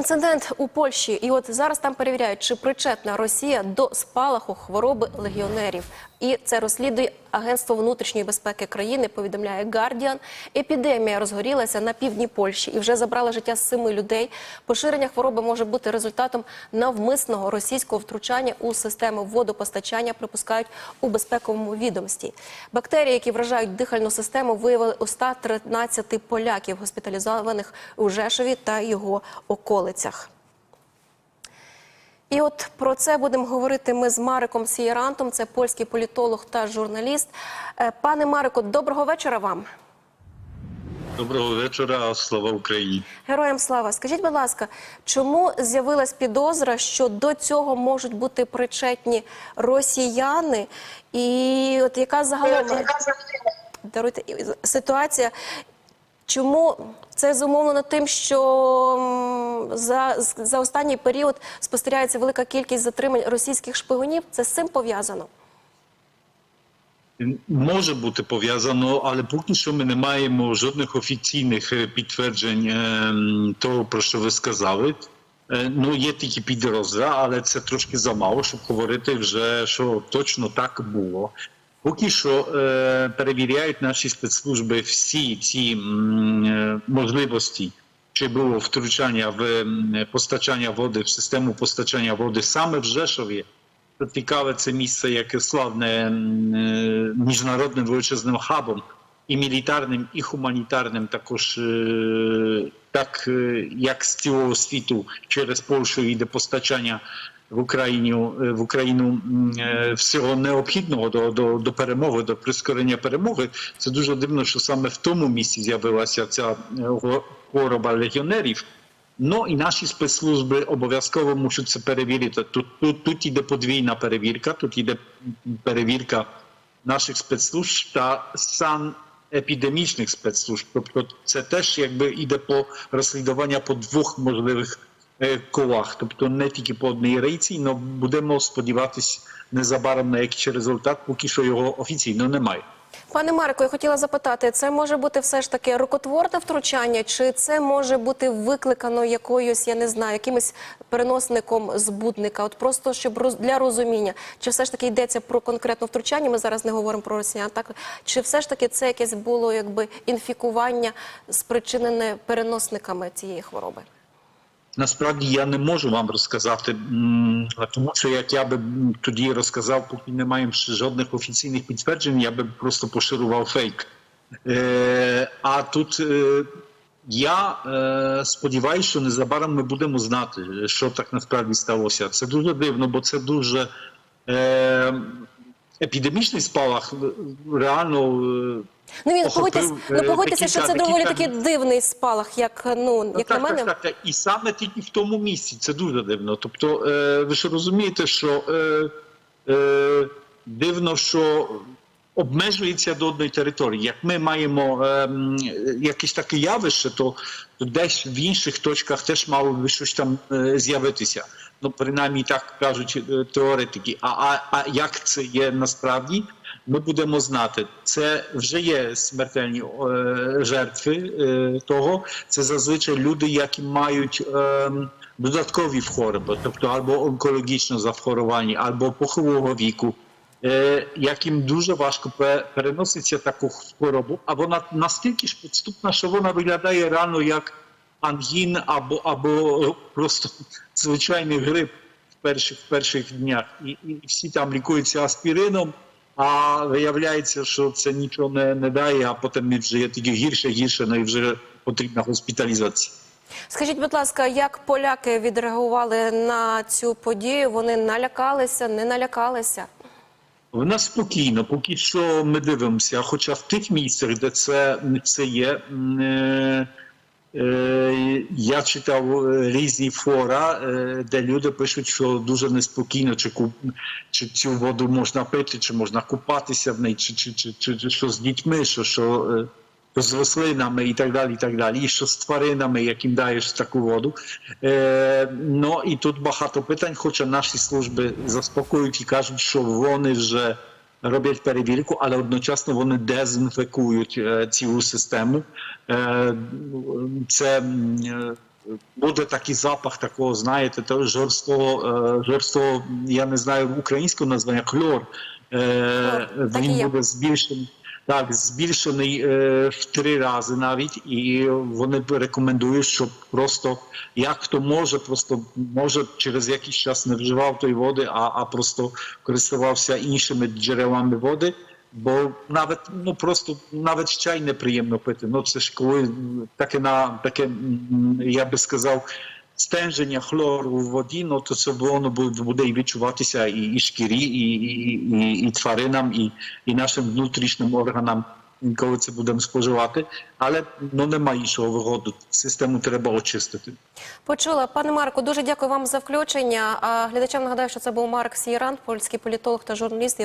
Інцидент у Польщі, і от зараз там перевіряють, чи причетна Росія до спалаху хвороби легіонерів. І це розслідує Агентство внутрішньої безпеки країни. Повідомляє Guardian. Епідемія розгорілася на півдні Польщі і вже забрала життя семи людей. Поширення хвороби може бути результатом навмисного російського втручання у систему водопостачання. Припускають у безпековому відомстві. Бактерії, які вражають дихальну систему, виявили у 113 поляків, госпіталізованих у Жешові та його околицях. І от про це будемо говорити ми з Мариком Сієрантом. Це польський політолог та журналіст. Е, Пане Марико, доброго вечора вам. Доброго вечора, слава Україні. Героям слава. Скажіть, будь ласка, чому з'явилась підозра, що до цього можуть бути причетні росіяни? І от яка загалом даруйте ситуація? Чому це зумовлено тим, що за, за останній період спостерігається велика кількість затримань російських шпигунів? Це з цим пов'язано? Може бути пов'язано, але поки що ми не маємо жодних офіційних е, підтверджень е, того, про що ви сказали. Е, Ну, є тільки підозра, але це трошки замало, щоб говорити вже, що точно так було. Поки що е, перевіряють наші спецслужби всі ці е, можливості, чи було втручання в м, постачання води в систему постачання води саме в Жешові. Що Цікаве це місце, яке славне е, міжнародним величезним хабом, і мілітарним, і гуманітарним, також е, так е, як з цілого світу через Польщу йде постачання в Україну в Україну е, всього необхідного до, до, до перемоги, до прискорення перемоги. Це дуже дивно, що саме в тому місці з'явилася ця е, хвороба легіонерів. Ну і наші спецслужби обов'язково мусять це перевірити. Тут, тут, тут іде подвійна перевірка, тут іде перевірка наших спецслужб та сан епідемічних спецслужб. Тобто це теж якби іде по розслідування по двох можливих е, колах. Тобто не тільки по одній рейці, але будемо сподіватися незабаром на якийсь результат, поки що його офіційно немає. Пане Марико, я хотіла запитати, це може бути все ж таки рукотворне втручання, чи це може бути викликано якоюсь, я не знаю, якимось переносником збудника? От просто щоб для розуміння, чи все ж таки йдеться про конкретне втручання? Ми зараз не говоримо про росіян, так чи все ж таки це якесь було якби інфікування спричинене переносниками цієї хвороби? Насправді я не можу вам розказати, тому що як я би тоді розказав, поки не маємо ще жодних офіційних підтверджень, я би просто поширював фейк. Е, а тут е, я е, сподіваюся, що незабаром ми будемо знати, що так насправді сталося. Це дуже дивно, бо це дуже епідемічний спалах е, реально. е, Ну він погодьтесь, ну е, погодьтеся, що це доволі такий дивний спалах, як ну як так, на мене. так, так. І саме тільки в тому місці. Це дуже дивно. Тобто, е, ви ж розумієте, що е, е, дивно, що обмежується до одної території. Як ми маємо е, якесь таке явище, то, то десь в інших точках теж мало би щось там е, з'явитися. Ну, принаймні так кажуть е, теоретики. А, а, а як це є насправді? Ми будемо знати, це вже є смертельні е, жертви е, того. Це зазвичай люди, які мають е, додаткові хвороби, тобто або онкологічне захворювання, або похилого віку, е, яким дуже важко переноситься таку хворобу, а вона настільки ж підступна, що вона виглядає реально як ангін або, або просто звичайний грип в перших, в перших днях. І, і всі там лікуються аспірином. А виявляється, що це нічого не, не дає, а потім вже є тільки гірше, гірше, ну і вже потрібна госпіталізація. Скажіть, будь ласка, як поляки відреагували на цю подію? Вони налякалися, не налякалися? В нас спокійно, поки що ми дивимося. Хоча в тих місцях, де це, це є, е, е, я читав е, різні фора, е, де люди пишуть, що дуже неспокійно, чи, ку- чи цю воду можна пити, чи можна купатися в неї, чи, чи, чи, чи, чи що з дітьми, що, е, що з рослинами і так далі, і так далі, і що з тваринами, яким даєш таку воду. Е, ну і тут багато питань, хоча наші служби заспокоюють і кажуть, що вони вже роблять перевірку, але одночасно вони дезінфекують е, цілу систему. Е, це е, буде такий запах такого, знаєте, того жорсткого, жорсткого, я не знаю українського названня, хлор. І він буде збільшений. Так, збільшений е, в три рази навіть, і вони рекомендують, щоб просто як хто може, просто може через якийсь час не вживав тої води, а, а просто користувався іншими джерелами води. Бо навіть ну просто навіть чай неприємно пити. Ну це ж коли таке на таке, я би сказав, стенження хлору в воді, ну то це воно буде, і відчуватися і, і шкірі, і, і, і, і тваринам, і, і нашим внутрішнім органам, коли це будемо споживати. Але ну немає іншого виходу. Систему треба очистити. Почула, пане Марко, дуже дякую вам за включення. А глядачам нагадаю, що це був Марк Сієран, польський політолог та журналіст.